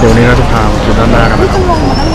เดี๋ยวนี้เราจะพามาดูด้านหน้ากันนะครับ